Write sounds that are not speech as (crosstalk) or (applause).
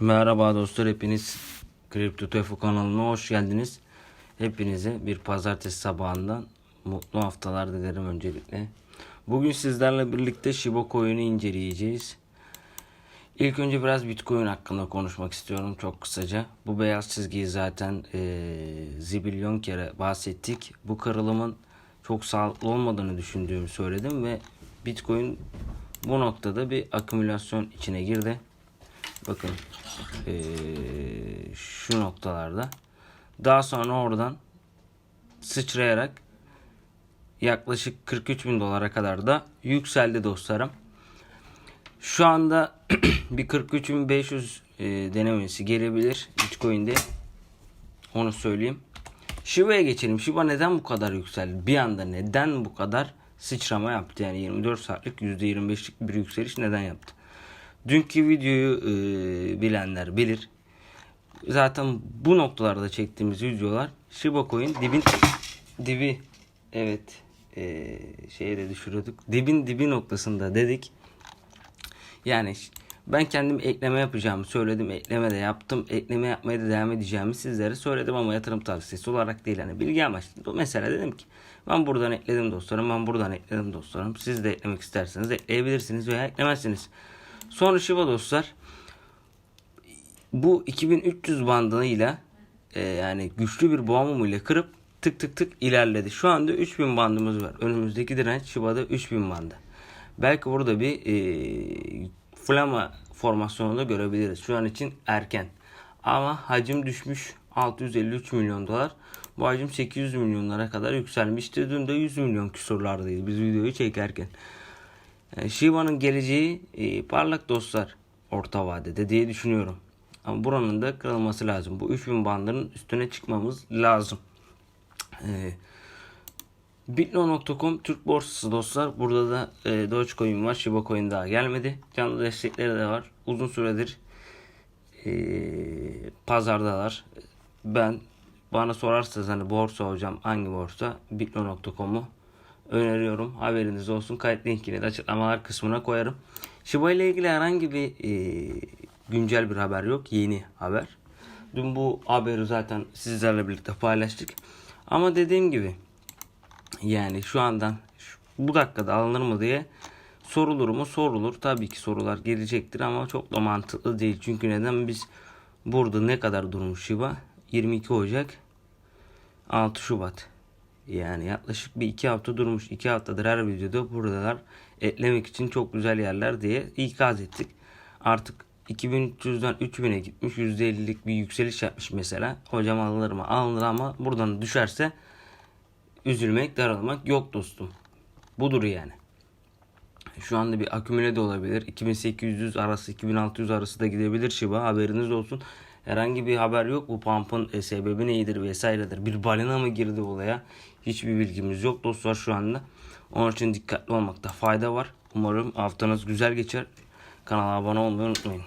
Merhaba dostlar hepiniz Kripto Tefo kanalına hoş geldiniz. Hepinize bir pazartesi sabahından mutlu haftalar dilerim öncelikle. Bugün sizlerle birlikte Shiba Coin'i inceleyeceğiz. İlk önce biraz Bitcoin hakkında konuşmak istiyorum çok kısaca. Bu beyaz çizgiyi zaten eee zibilyon kere bahsettik. Bu kırılımın çok sağlıklı olmadığını düşündüğümü söyledim ve Bitcoin bu noktada bir akümülasyon içine girdi. Bakın eee, şu noktalarda. Daha sonra oradan sıçrayarak yaklaşık 43 bin dolara kadar da yükseldi dostlarım. Şu anda (clears throat) bir 43.500 e, denemesi gelebilir Bitcoin'de. Onu söyleyeyim. Shiba'ya geçelim. Shiba neden bu kadar yükseldi? Bir anda neden bu kadar sıçrama yaptı? Yani 24 saatlik %25'lik bir yükseliş neden yaptı? Dünkü videoyu e, bilenler bilir. Zaten bu noktalarda çektiğimiz videolar Shiba Coin dibin dibi evet e, şeye de düşürüyorduk. Dibin dibi noktasında dedik. Yani ben kendim ekleme yapacağımı söyledim. Ekleme de yaptım. Ekleme yapmaya da devam edeceğimi sizlere söyledim ama yatırım tavsiyesi olarak değil. Hani bilgi amaçlı. Mesela dedim ki ben buradan ekledim dostlarım. Ben buradan ekledim dostlarım. Siz de eklemek isterseniz ekleyebilirsiniz veya eklemezsiniz. Sonra Shiba dostlar bu 2300 bandıyla e, yani güçlü bir boğa mumuyla kırıp tık tık tık ilerledi. Şu anda 3000 bandımız var. Önümüzdeki direnç Shiba'da 3000 bandı. Belki burada bir e, flama formasyonu da görebiliriz. Şu an için erken. Ama hacim düşmüş 653 milyon dolar. Bu hacim 800 milyonlara kadar yükselmişti. Dün de 100 milyon küsurlardaydı biz videoyu çekerken. Yani Shiba'nın geleceği e, parlak dostlar orta vadede diye düşünüyorum. Ama buranın da kırılması lazım. Bu 3000 bandının üstüne çıkmamız lazım. Ee, Bitno.com Türk borsası dostlar. Burada da e, Dogecoin var. Shiba Coin daha gelmedi. Canlı destekleri de var. Uzun süredir e, pazardalar. Ben bana sorarsanız hani borsa hocam hangi borsa? Bitno.com'u öneriyorum. Haberiniz olsun. Kayıt linkini de açıklamalar kısmına koyarım. Shiba ile ilgili herhangi bir e, güncel bir haber yok. Yeni haber. Dün bu haberi zaten sizlerle birlikte paylaştık. Ama dediğim gibi yani şu andan şu- bu dakikada alınır mı diye sorulur mu? Sorulur. Tabii ki sorular gelecektir ama çok da mantıklı değil. Çünkü neden biz burada ne kadar durmuş Shiba? 22 Ocak 6 Şubat. Yani yaklaşık bir iki hafta durmuş. iki haftadır her videoda buradalar eklemek için çok güzel yerler diye ikaz ettik. Artık 2300'den 3000'e gitmiş. %50'lik bir yükseliş yapmış mesela. Hocam alınır mı? Alınır ama buradan düşerse üzülmek, daralmak yok dostum. Budur yani. Şu anda bir akümüle de olabilir. 2800 arası 2600 arası da gidebilir Shiba. Haberiniz olsun. Herhangi bir haber yok. Bu pump'ın e, sebebi neydir vesairedir. Bir balina mı girdi olaya? Hiçbir bilgimiz yok dostlar şu anda. Onun için dikkatli olmakta fayda var. Umarım haftanız güzel geçer. Kanala abone olmayı unutmayın.